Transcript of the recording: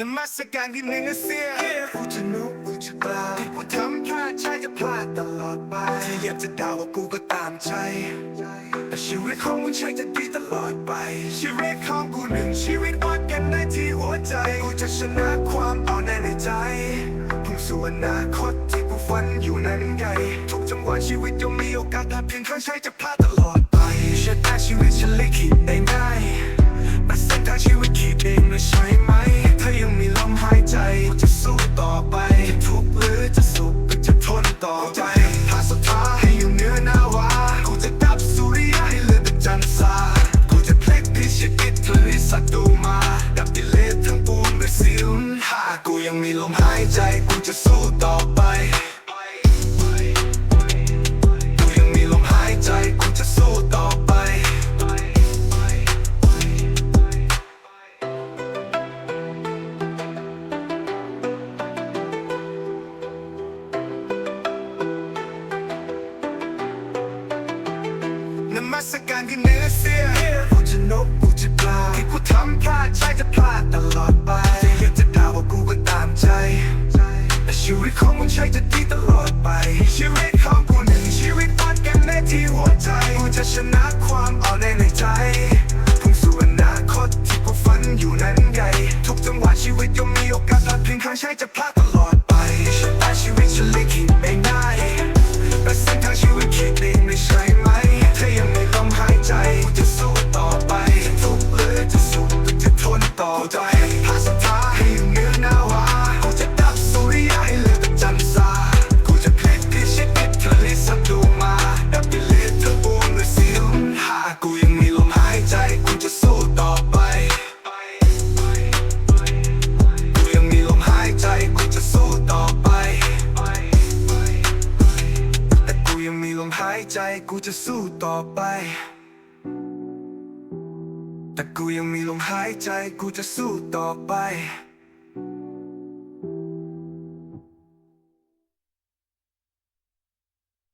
นมัสการที่เหนือเสียกูจะนุกกูจะกล้าที่กูทำพลาดใช่จะพลาดตลอดไปที่อยากจะด่าว่ากูก็ตามใจแต่ชีวิตของมึงใช่จะดีตลอดไป ชีวิตของกูหนึ่งชีวิตวัดกันได้ที่หัวใจ กูจะชนะความเอาแน่ในใจพุ่งสู่อนาคตที่กูฝันอยู่นั้นไงทุกจังหวะชีวิตย่อมมีโอกาสแต่เพียงครั้งใช่จะพลาดตลอดไปชะตาชีวิตฉันลิขิตได้ง่าย กกูยังมีลมหายใจกูจะสู้ต่อไป กูยังมีลมหายใจกูจะสู้ต่อไป นมัสการที่เหนือเสียกูจะนกกูจะปลาที่กูทำพลาดใช่จะพลาด ชีวิตของมึงใช่จะดีตลอดไป ชีวิตของกูหนึ่งชีวิตปัดกันในที่หัวใจกูจะชนะความอ่อนแอในใจพุ่งสู่อนาคตที่กูฝันอยู่นั้นไงทุกจังหวะชีวิตย่อมมีโอกาสพลาดเพียงครั้งใช่จะพลาดตลอด ใจกูจะสู้ต่อไป แต่กูยังมีลมหายใจกูจะสู้ต่อไป